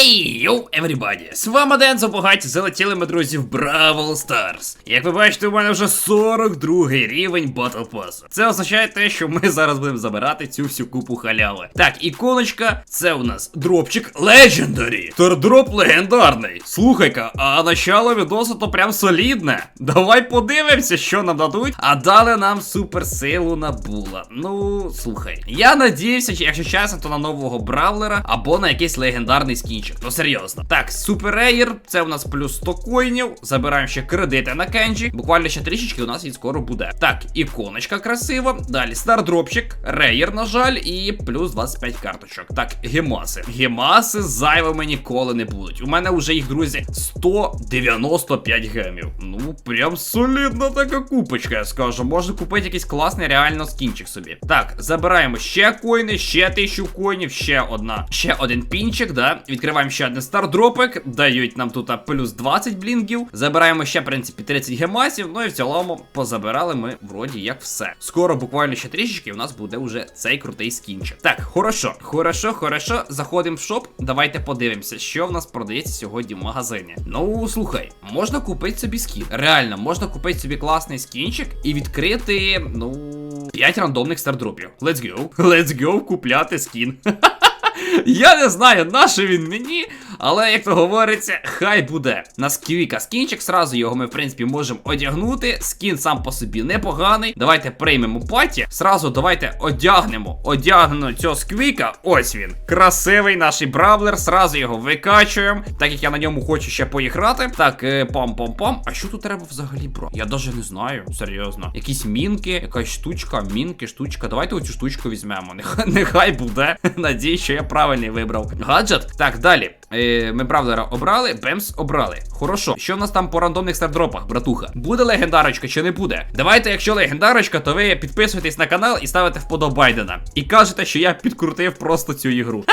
Ей, йоу, everybody! З вами Дензо Богаті, залетіли ми, друзі, в Бравл Stars. Як ви бачите, у мене вже 42 рівень Battle Pass. Це означає те, що ми зараз будемо забирати цю всю купу халяви. Так, іконочка, це у нас дропчик Legendary. Тордроп легендарний. Слухай-ка, а начало відосу то прям солідне. Давай подивимося, що нам дадуть. А дали нам суперсилу на була. Ну, слухай. Я надіюся, якщо чесно, то на нового бравлера або на якийсь легендарний скінчик. Ну серйозно. Так, супер рейер, це у нас плюс 100 коїнів. Забираємо ще кредити на кенджі. Буквально ще трішечки у нас він скоро буде. Так, іконочка красива. Далі стардропчик, рейер, на жаль, і плюс 25 карточок. Так, гемаси. Гемаси зайвими ніколи не будуть. У мене вже їх, друзі, 195 гемів. Ну, прям солідна така купочка, я скажу. Можна купити якийсь класний реально скінчик собі. Так, забираємо ще коїни, ще тисячу коїнів, ще одна, ще один пінчик, да. Відкриваємо ще один стардропик, дають нам тут плюс 20 блінгів. Забираємо ще, в принципі, 30 гемасів. Ну і в цілому позабирали ми вроді як все. Скоро, буквально ще трішечки, у нас буде вже цей крутий скінчик. Так, хорошо, хорошо, хорошо. Заходимо в шоп. Давайте подивимося, що в нас продається сьогодні в магазині. Ну, слухай, можна купити собі скін. Реально, можна купити собі класний скінчик і відкрити, ну. 5 рандомних стардропів. Let's go. Let's go купляти скін. Я не знаю, на він мені, але як то говориться, хай буде. На сквіка скінчик, сразу його ми, в принципі, можемо одягнути. Скін сам по собі непоганий. Давайте приймемо паті. Сразу давайте одягнемо. Одягнемо цього сквіка. Ось він. Красивий наш бравлер. Сразу його викачуємо. Так як я на ньому хочу ще поіграти. Так, е, пам-пам-пам. А що тут треба взагалі брати? Я навіть не знаю. Серйозно. Якісь мінки, якась штучка, мінки, штучка. Давайте оцю штучку візьмемо. Нехай, нехай буде. Надій, що я правильний вибрав. Гаджет. Так, далі. Е, ми бравлера обрали, Бемс обрали. Хорошо. Що в нас там по рандомних стардропах, братуха? Буде легендарочка чи не буде? Давайте, якщо легендарочка, то ви підписуєтесь на канал і ставите вподобайдена. І кажете, що я підкрутив просто цю ігру.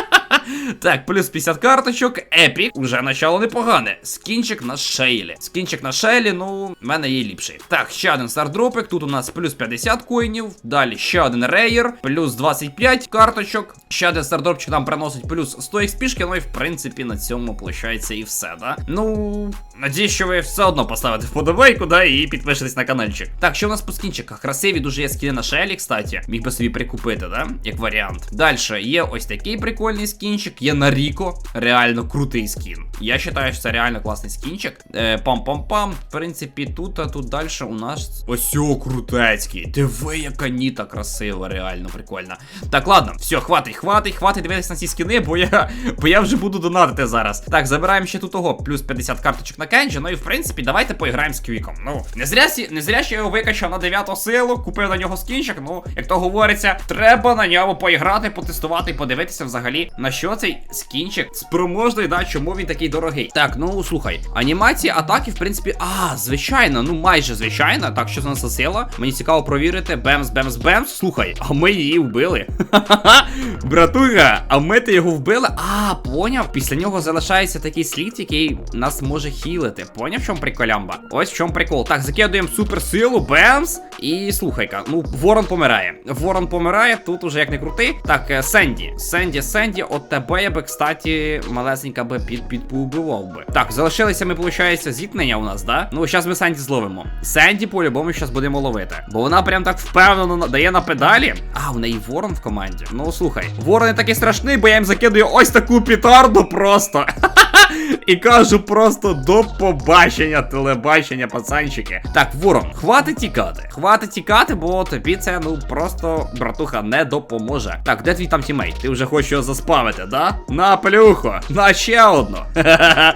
Так, плюс 50 карточок, епік, уже начало непогане. Скінчик на шейлі. Скінчик на шейлі, ну, в мене є ліпший. Так, ще один стардропик. Тут у нас плюс 50 коїнів. Далі ще один рейер, плюс 25 карточок. Ще один стардропчик нам приносить плюс 100 експішки. Ну і в принципі на цьому виходить і все, да? Ну, надіюсь, що ви все одно поставите вподобайку, да, і підпишетесь на каналчик. Так, що у нас по скінчиках? Красиві дуже є скіни на шелі, кстати. Міг би собі прикупити, да? Як варіант. Далі є ось такий прикольний скінчик. Є на Ріко. Реально крутий скін. Я вважаю, що це реально класний скінчик. Е, Пам-пам-пам. В принципі, тут, а тут далі у нас ось о, крутецький. Диви, яка ніта красива, реально прикольна. Так, ладно, все, хватить, хватить, хватить дивитися на ці скіни, бо я, бо я вже буду донатити зараз. Так, забираємо ще тут того, плюс 50 карточок на кенджі. Ну і в принципі, давайте поіграємо з квіком. Ну, не зря, не зря я його викачав на 9 силу, купив на нього скінчик. Ну, як то говориться, треба на ньому поіграти, потестувати і подивитися взагалі, на що цей скінчик спроможний, да, чому він такий дорогий. Так, ну слухай, анімації атаки, в принципі, а, звичайно, ну майже звичайно. Так, що за нас сила? Мені цікаво провірити. Бемс, бемс, бемс. Слухай, а ми її вбили. Ха-ха-ха. А ми ти його вбили? А, поняв. Після нього залишається такий слід, який нас може хілити. Поняв, в чому приколямба? Ось в чому прикол. Так, закидуємо суперсилу, бемс. І слухай-ка, ну, ворон помирає. Ворон помирає, тут уже як не крути. Так, е, Сенді. Сенді, Сенді, от тебе я би, кстати, малесенька би під, під поубивав би. Так, залишилися ми, виходить, зіткнення у нас, да? Ну, зараз ми Сенді зловимо. Сенді, по-любому, зараз будемо ловити. Бо вона прям так впевнено дає на педалі. А, в неї ворон в команді. Ну, слухай, ворон не такий страшний, бо я їм закидую ось таку петарду просто. І кажу просто до побачення, телебачення, пацанчики. Так, ворон, хватить тікати. Хватить тікати, бо тобі це, ну, просто, братуха, не допоможе. Так, де твій там тімейт? Ти вже хочеш його заспавити, да? На плюхо, на ще одну.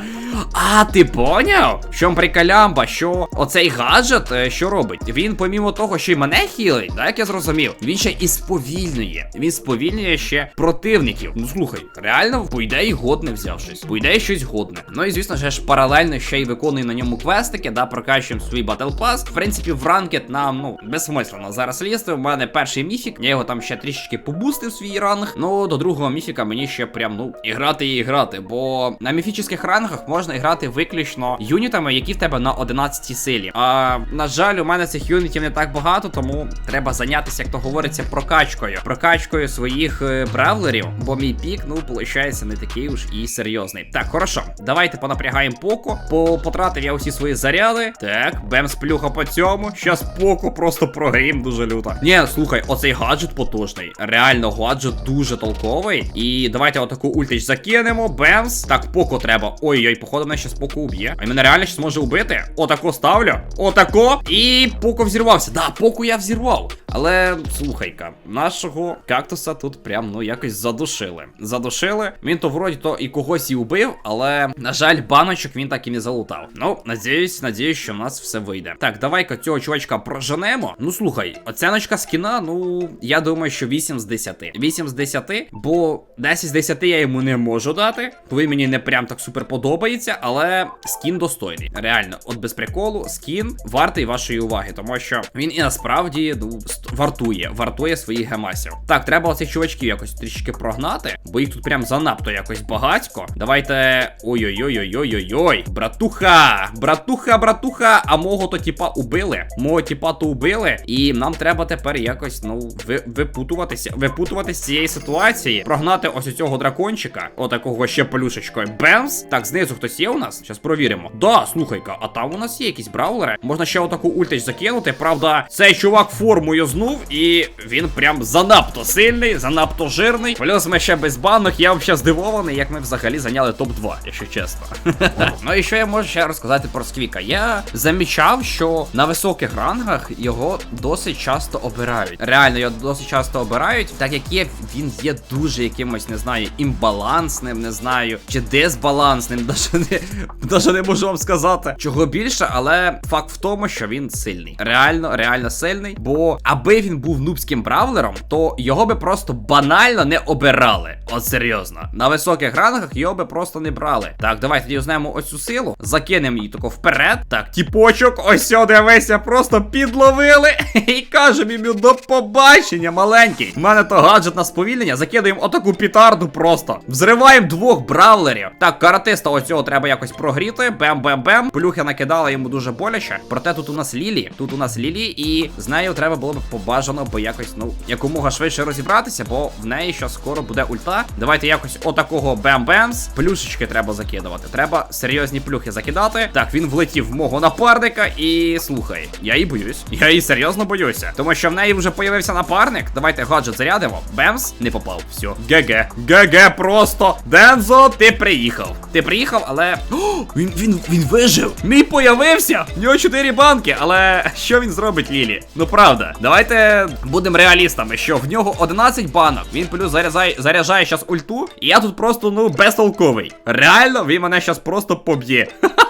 А, ти поняв? В чому приколямба, що оцей гаджет е, що робить? Він, помімо того, що й мене хілить, да, як я зрозумів, він ще і сповільнює. Він сповільнює ще противників. Ну слухай, реально, по ідеї, годне взявшись. По ідеї, щось годне. Ну і звісно ж паралельно ще й виконую на ньому квестики, да, прокачуємо свій Battle Pass. В принципі, в ранкет нам ну безсмислено зараз лізти. У мене перший міфік, я його там ще трішечки побустив свій ранг. Ну до другого міфіка мені ще прям ну і грати і грати. Бо на міфічних рангах можна грати виключно юнітами, які в тебе на 11 силі. А на жаль, у мене цих юнітів не так багато, тому треба зайнятися, як то говориться, прокачкою. Прокачкою своїх е, бравлерів, бо мій пік, ну, виходить, не такий уж і серйозний. Так, хорошо, давайте понапрягаємо поко. По потратив я усі свої заряди. Так, бем сплюха по цьому. Щас поко просто прогрім дуже люто. Ні, слухай, оцей гаджет потужний. Реально, гаджет дуже толковий. І давайте отаку ультич закинемо. Бемс. Так, поко треба. Ой-ой, походу, мене щас поко уб'є. А мене реально щас може убити. Отако ставлю. Отако. І поко взірвався. Да, поко я взірвав. Але слухай-ка, нашого кактуса тут прям ну якось задушили. Задушили. Він то вроді то і когось і убив, але на жаль, баночок він так і не залутав. Ну, надіюсь, надіюсь, що в нас все вийде. Так, давай-ка цього чувачка проженемо. Ну слухай, оціночка скіна, ну я думаю, що 8 з 10. 8 з 10, бо 10 з 10 я йому не можу дати. Він мені не прям так супер подобається, але скін достойний. Реально, от без приколу, скін вартий вашої уваги, тому що він і насправді ну, вартує, вартує своїх гемасів. Так, треба оцих чувачків якось трішки прогнати, бо їх тут прям занадто якось багатько. Давайте. Ой-ой-ой-ой-ой-ой-ой. Братуха! Братуха, братуха! А мого то типа убили. Мого типа то убили. І нам треба тепер якось, ну, ви, випутуватися, випутуватися з цієї ситуації. Прогнати ось цього дракончика, отакого ще полюшечкою. Бемс. Так, знизу хтось є у нас? Зараз провіримо. Да, слухай-ка, а там у нас є якісь браулери. Можна ще отаку ультич закинути. Правда, цей чувак форму юзнув, і він прям занадто сильний, занадто жирний. Плюс ми ще без банок. Я взагалі здивований, як ми взагалі зайняли топ-2, якщо чесно. ну і що я можу ще розказати про Сквіка? Я замічав, що на високих рангах його досить часто обирають. Реально, його досить часто обирають, так як є, він є дуже якимось, не знаю, імбалансним, не знаю, чи дисбалансним, даже не, даже не можу вам сказати. Чого більше, але факт в тому, що він сильний. Реально, реально сильний. Бо аби він був нубським бравлером, то його би просто банально не обирали. От серйозно. На високих рангах його би просто не брали. Так, давай тоді візьмемо ось цю силу, закинемо її тако вперед. Так, тіпочок, ось сюди дивися, просто підловили. І кажемо йому до побачення, маленький. У мене то гаджет на сповільнення, закидуємо отаку пітарду просто. Взриваємо двох бравлерів. Так, каратиста ось цього треба якось прогріти. Бем-бем-бем. Плюхи накидала йому дуже боляче. Проте тут у нас Лілі. Тут у нас Лілі, і з нею треба було б побажано, бо якось, ну, якомога швидше розібратися, бо в неї ще скоро буде ульта. Давайте якось отакого бем-бемс. Плюшечки треба закидувати. Треба серйозні плюхи закидати. Так, він влетів в мого напарника і слухай, я її боюсь. Я її серйозно боюся. Тому що в неї вже появився напарник. Давайте гаджет зарядимо. Бемс не попав. Все. ГГ. ГГ просто. Дензо, ти приїхав. Ти приїхав, але. О, він, він, він вижив. Мій появився. В нього 4 банки, але що він зробить, Лілі? Ну правда, давайте будемо реалістами, що в нього 11 банок. Він плюс заряджає, заряджає зараз ульту. І я тут просто, ну, безтолковий. Реально, він мене зараз просто поб'є.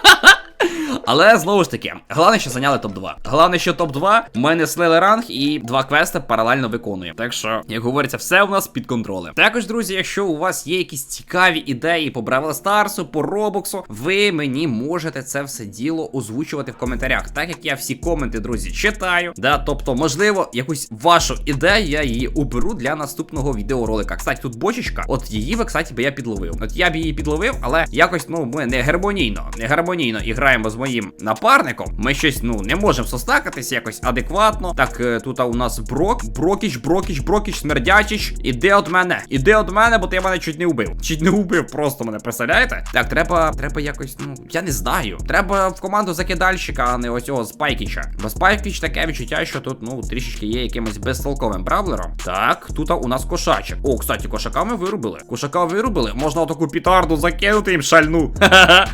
Але знову ж таки, головне, що зайняли топ-2. Головне, що топ-2, ми не слили ранг і два квести паралельно виконуємо. Так що, як говориться, все у нас під контролем. Також, друзі, якщо у вас є якісь цікаві ідеї по Бравл Старсу, по Робоксу, ви мені можете це все діло озвучувати в коментарях. Так як я всі коменти, друзі, читаю. Да, тобто, можливо, якусь вашу ідею я її уберу для наступного відеоролика. Кстати, тут бочечка, от її ви, кстати, би я підловив. От я б її підловив, але якось, ну, ми не гармонійно, не гармонійно і граємо з моїм напарником. Ми щось, ну, не можемо состакатися якось адекватно. Так, е, тут у нас Брок, Брокіч, Брокіч, Брокіч, Смердячич. Іди від мене. Іди від мене, бо ти мене чуть не вбив. Чуть не вбив, просто мене представляєте? Так, треба, треба якось, ну, я не знаю. Треба в команду закидальщика, а не ось цього Спайкіча. Бо Спайкіч таке відчуття, що тут, ну, трішечки є якимось безтолковим бравлером. Так, тут у нас кошачик. О, кстати, кошака ми вирубили. Кошака вирубили. Можна отаку пітарду закинути їм шальну. Ха-ха-ха.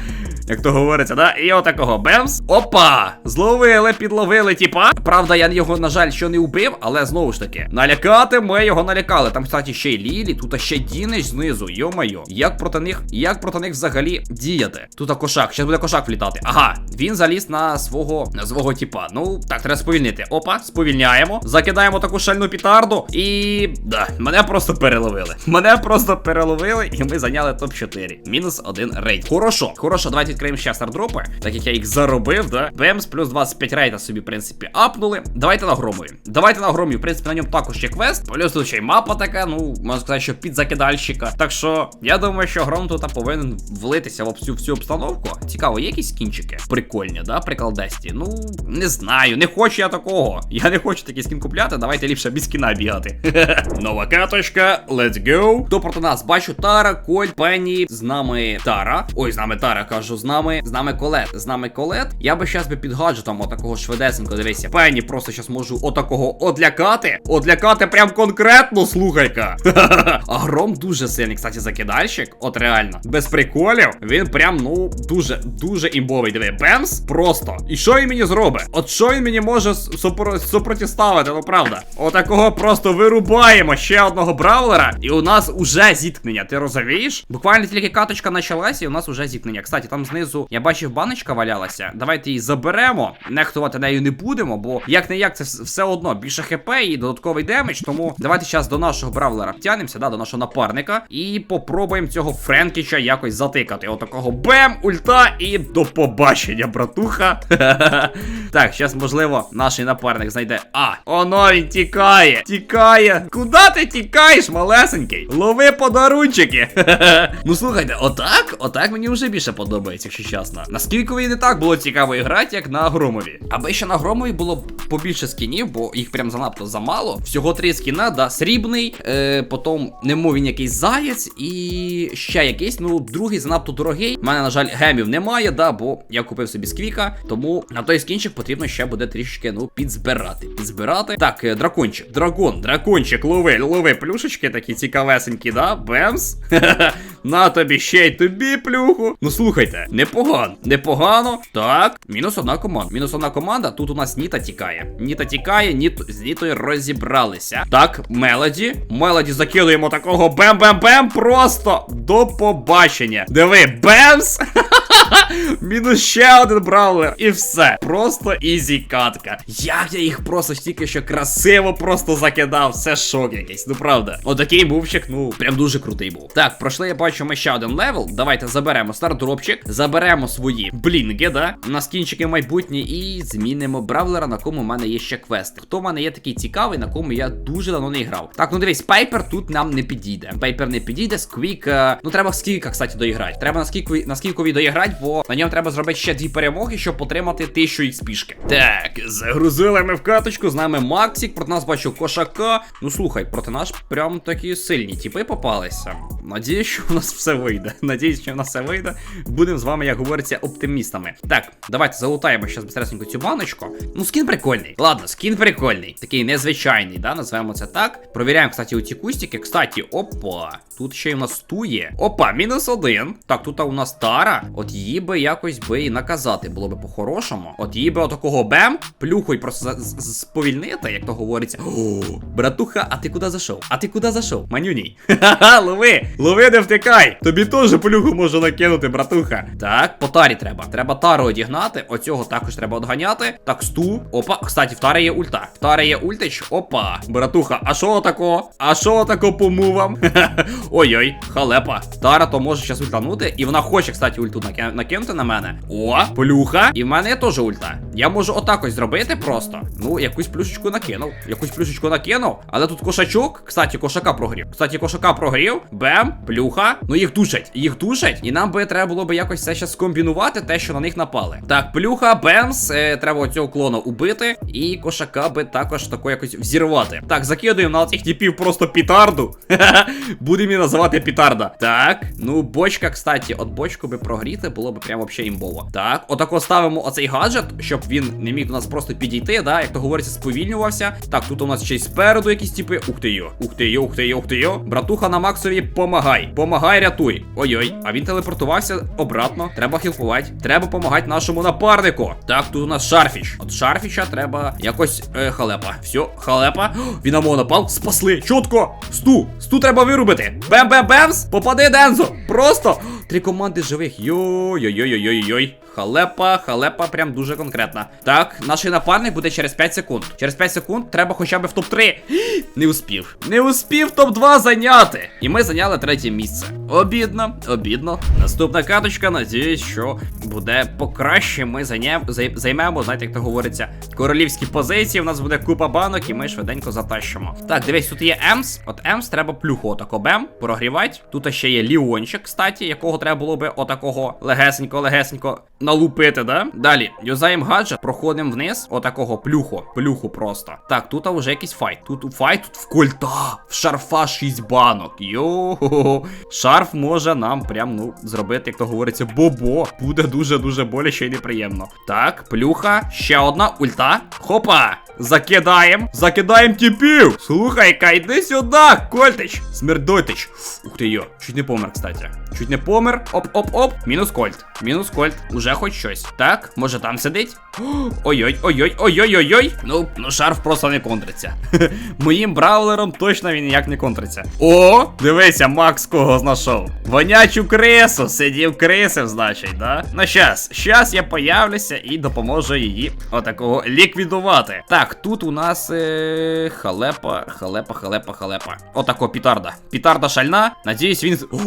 Як то говориться, да? І отакого бемс. Опа! Зловили, підловили, тіпа. Правда, я його, на жаль, що не вбив, але знову ж таки, налякати ми його налякали. Там, кстати, ще й Лілі, тут ще Дінич знизу. Йо-майо. Як проти них, як проти них взагалі діяти? Тут кошак, зараз буде кошак влітати. Ага, він заліз на свого на свого тіпа. Ну, так, треба сповільнити. Опа, сповільняємо. Закидаємо таку шальну пітарду. І. Да, мене просто переловили. Мене просто переловили, і ми зайняли топ-4. Мінус один рейд. Хорошо, хорошо, давайте відкриємо ще стардропи, так як я їх заробив, да. Бемс плюс 25 рейда собі, в принципі, апнули. Давайте на. Давайте на. В принципі, на ньому також є квест. Плюс тут ще й мапа така, ну, можна сказати, що під закидальщика. Так що, я думаю, що гром тут повинен влитися в всю всю обстановку. Цікаво, є якісь кінчики? Прикольні, да, приколдесті? Ну, не знаю, не хочу я такого. Я не хочу такий скін купляти, давайте ліпше без кіна бігати. Нова каточка, let's go. Хто проти нас? Бачу Тара, Коль, Пенні, з нами Тара. Ой, з нами Тара, кажу, з нами, з нами Колет. З нами Колет. Я би щас би під гаджетом отакого швидесенько, дивися. Пенні просто щас можу отакого одлякати. Одлякати прям конкретно, слухайка. А гром дуже сильний, кстати, закидальщик. От реально. Без приколів. Він прям, ну, дуже, дуже імбовий. Диви, Бемс просто. І що він мені зробить? От що він мені може супро- супротиставити, ну правда. Отакого просто вирубаємо ще одного бравлера, і у нас уже зіткнення. Ти розумієш? Буквально тільки каточка почалася, і у нас уже зіткнення. Кстати, там знизу я бачив баночка валялася. Давайте її заберемо. Нехтувати нею не будемо, бо як не як це все одно більше хп і додатковий демедж. Тому давайте зараз до нашого бравлера втягнемося, да, до нашого напарника, і попробуємо цього Френкіча якось затикати. Отакого бем, ульта і до побачення, братуха. так, зараз, можливо, наш напарник знайде. А, оно він тікає. Тікає. Куди ти тікаєш, малесенький? Лови подарунчики. ну слухайте, отак, отак мені вже більше подобається, якщо чесно. Наскільки і не так було цікаво грати, як на Громові. Аби ще на Громові було б побільше скінів, бо їх прям занадто замало. Всього три скіна, да, срібний, е, потім немов він якийсь заєць і ще якийсь. Ну, другий занадто дорогий. У мене, на жаль, гемів немає, да, бо я купив собі сквіка. Тому на той скінчик потрібно ще буде трішечки, ну, підзбирати. Підзбирати. Так, е, дракончик, дракон, дракончик, лови, лови плюшечки такі цікавесенькі, да? Бемс. На тобі ще й тобі плюху. Ну слухайте, непогано, непогано. Так, мінус одна команда. Мінус одна команда. Тут у нас Ніта тікає. Ніта тікає, Ніт з Нітою розібралися. Так, Мелоді. Мелоді закидуємо такого бем-бем-бем. Просто до побачення. Диви, бемс. Мінус ще один бравлер. І все. Просто ізі катка. Як я їх просто стільки що красиво просто закидав. Це шок якийсь. Ну правда. Отакий бувчик, ну прям дуже крутий був. Так, пройшли, я бачу, ми ще один левел. Давайте заберемо стардропчик, заберемо свої блінги, да? На скінчики майбутні, і змінимо бравлера, на кому в мене є ще квести. Хто в мене є такий цікавий, на кому я дуже давно не грав. Так, ну дивись, Пайпер тут нам не підійде. Пайпер не підійде, Сквік. е, Ну треба скільки, кстати, доіграти. Треба на скільки доіграти, бо на ньому треба зробити ще дві перемоги, щоб отримати 1000 XP-шки. Так, загрузили ми в каточку, з нами Максик, проти нас бачу кошака. Ну слухай, проти нас прям такі сильні типи попалися. Надіюсь, що у нас все вийде. Надіюсь, що у нас все вийде. Будемо з вами, як говориться, оптимістами. Так, давайте залутаємо зараз безстресенько цю баночку. Ну, скін прикольний. Ладно, скін прикольний. Такий незвичайний, да, називаємо це так. Провіряємо, кстати, у ці кустики. Кстати, опа. Тут ще й у нас тує. Опа, мінус один. Так, тут у нас тара. От її би якось би і наказати було би по-хорошому. От її би отакого бем, плюху й просто сповільнити, як то говориться. О, братуха, а ти куди зайшов? А ти куди зайшов? Манюній. Ха-ха, лови! Лови, не втикай! Тобі теж плюху можу накинути, братуха. Так, по тарі треба. Треба тару одігнати. Оцього також треба одганяти. Так, сту. Опа, кстати, в тари є ульта. В тари є ультич. Опа. Братуха, а що отако? А що отако по мувам? Ой-ой, халепа. Тара то може зараз ультанути. І вона хоче, кстати, ульту накинути на мене. О, плюха. І в мене є теж ульта. Я можу отак ось зробити просто. Ну, якусь плюшечку накинув. Якусь плюшечку накинув. Але тут кошачок. Кстати, кошака прогрів. Кстати, кошака прогрів. Бем, плюха. Ну їх душать. Їх душать. І нам би треба було би якось це ще скомбінувати, те, що на них напали. Так, плюха, бемс. Е, треба оцього клона убити. І кошака би також тако якось взірвати. Так, закидуємо на цих типів просто пітарду. Будемо її називати пітарда. Так, ну бочка, кстати, от бочку би прогріти. було б прям вообще імбово. Так, отако ставимо оцей гаджет, щоб він не міг до нас просто підійти, да, як то говориться, сповільнювався. Так, тут у нас ще й спереду якісь типи. Ух ти йо, ух ти йо, ух ти йо, ух ти йо. Братуха на Максові, помагай. Помагай, рятуй. Ой-ой, а він телепортувався обратно. Треба хілкувати. Треба помагати нашому напарнику. Так, тут у нас шарфіч. От шарфіча треба якось е, халепа. Все, халепа. Він на мого напав. Спасли. Чітко. Сту. Сту треба вирубити. Бем-бем-бемс. Попади, Дензо. Просто. Три команди живих. Йой-йой-йой-йой-йой. Халепа, халепа, прям дуже конкретна. Так, наш напарник буде через 5 секунд. Через 5 секунд треба хоча б в топ-3. Не успів. Не успів топ-2 зайняти. І ми зайняли третє місце. Обідно, обідно. Наступна каточка, надіюсь, що буде покраще. Ми займемо, знаєте, як то говориться, королівські позиції. У нас буде купа банок, і ми швиденько затащимо. Так, дивись, тут є Емс. От Емс треба плюху отако бем, прогрівати. Тут ще є Ліончик, кстати, якого треба було би отакого легесенько-легесенько налупити, да? Далі, юзаємо гаджет, проходимо вниз, отакого плюху. Плюху просто. Так, тут вже якийсь файт. Тут файт, тут в кольта, в шарфа 6 банок. Йо, шарф може нам прям, ну, зробити, як то говориться, бобо. Буде дуже-дуже боляче і неприємно. Так, плюха, ще одна ульта. Хопа! Закидаємо, закидаємо тіпів. Слухай-ка, йди сюди, Кольтич, смердотич. Ух ти йо, чуть не помер, кстати. Чуть не помер. Оп-оп-оп. Мінус кольт. Мінус кольт. Уже хоч щось. Так, може там сидить? Ой-ой, ой-ой, ой-ой-ой-ой. Ну, ну шарф просто не контриться. Моїм браулером точно він ніяк не контриться. О, дивися, Макс кого знайшов. Вонячу крису. Сидів крисив, значить, да? Ну щас, щас я появлюся і допоможу її отакого ліквідувати. Так, тут у нас е, халепа, халепа, халепа, халепа. Отако, пітарда. Пітарда шальна. Надіюсь, він. О,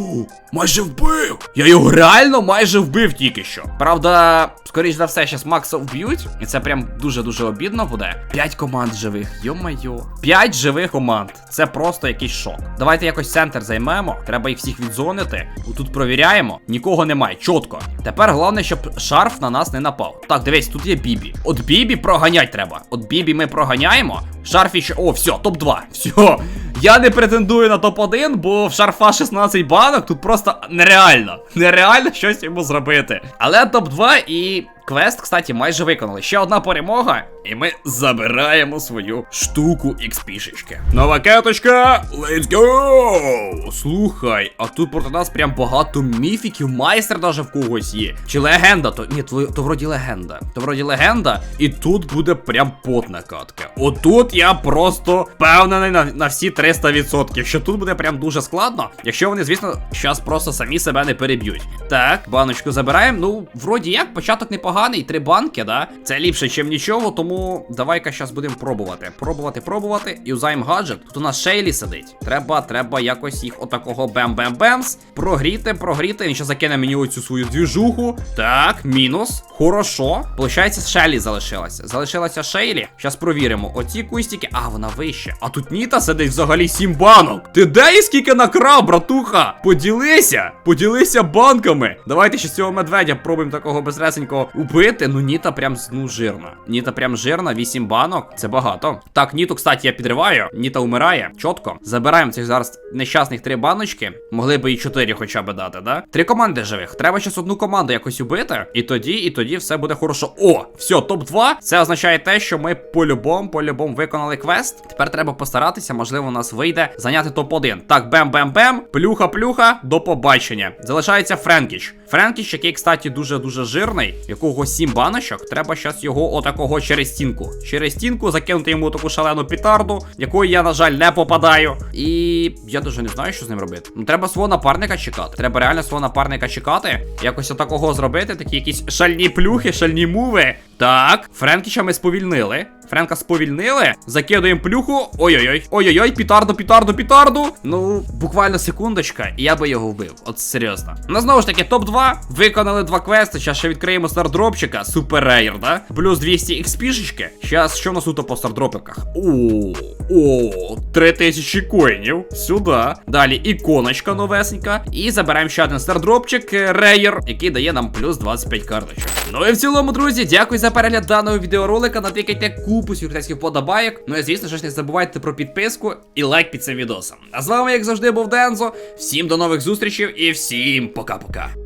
майже вбив! Я його реально майже вбив тільки що. Правда, скоріш за все, щас Макса вб'ють. І це прям дуже-дуже обідно буде. П'ять команд живих, йо-майо. П'ять живих команд. Це просто якийсь шок. Давайте якось центр займемо. Треба їх всіх відзонити. Тут провіряємо. Нікого немає. Чітко. Тепер головне, щоб шарф на нас не напав. Так, дивись, тут є Бібі. От Бібі проганять треба. От Бібі ми проганяємо. Шарфі ще. О, все, топ-2. Все. Я не претендую на топ-1, бо в шарфа 16 банок тут просто нереально. Нереально щось йому зробити. Але топ-2 і. Квест, кстати, майже виконали. Ще одна перемога, і ми забираємо свою штуку XP-шечки. Нова кеточка! Let's go! Слухай, а тут проти нас прям багато міфіків, майстер даже в когось є. Чи легенда? То ні, то, то вроді легенда. То вроді легенда, і тут буде прям потна катка. Отут я просто впевнений на, на всі 300%, що тут буде прям дуже складно, якщо вони, звісно, зараз просто самі себе не переб'ють. Так, баночку забираємо. Ну, вроді як, початок непоганий, три банки, да? Це ліпше, ніж нічого, тому давай-ка зараз будемо пробувати. Пробувати, пробувати. Юзаємо гаджет. Тут у нас Шейлі сидить. Треба, треба якось їх отакого бем-бем-бемс. Прогріти, прогріти. Він ще закине мені оцю свою двіжуху. Так, мінус. Хорошо. Получається, Шейлі залишилася. Залишилася Шейлі. Зараз провіримо. Оці кустики. А, вона вище. А тут Ніта сидить взагалі сім банок. Ти де і скільки накрав, братуха? Поділися! Поділися банками. Давайте ще з цього медведя пробуємо такого безресенького убити. Ну, Ніта прям ну, жирна. Ніта прям жирна, 8 банок. Це багато. Так, Ніту, кстати, я підриваю. Ніта умирає. Чітко. Забираємо цих зараз нещасних три баночки. Могли би і 4 хоча б дати, да? Три команди живих. Треба зараз одну команду якось убити. І тоді, і тоді все буде хорошо. О, все, топ-2. Це означає те, що ми по-любому, по-любому виконали квест. Тепер треба постаратися, можливо, у нас вийде зайняти топ-1. Так, бем-бем-бем. Плюха-плюха, до побачення. Залишається Френкіч. Френкіч, який, кстати, дуже-дуже жирний, якого 7 баночок. Треба зараз його отакого через стінку. Через стінку закинути йому таку шалену пітарду, якої я, на жаль, не попадаю. І я дуже не знаю, що з ним робити. Ну, треба свого напарника чекати. Треба реально свого напарника чекати. Якось отакого зробити. Такі якісь шальні плюхи, шальні муви. Так, Френкіча ми сповільнили. Френка сповільнили. Закидуємо плюху. Ой-ой-ой. Ой-ой-ой, пітарду, пітарду, пітарду. Ну, буквально секундочка, і я би його вбив. От серйозно. Ну, знову ж таки, топ-2. Виконали два квести. Зараз ще відкриємо стардропчика. Супер рейр, да? Плюс 200 XP-шечки. Зараз що у нас тут по стардропиках? О, о, 3000 коїнів. Сюди. Далі іконочка новесенька. І забираємо ще один стардропчик, е, рейер, який дає нам плюс 25 карточок. Ну і в цілому, друзі, дякую за перегляд даного відеоролика. Натикайте купу сюрпризів подобайок. Ну і звісно ж не забувайте про підписку і лайк під цим відосом. А з вами, як завжди, був Дензо. Всім до нових зустрічей і всім пока-пока.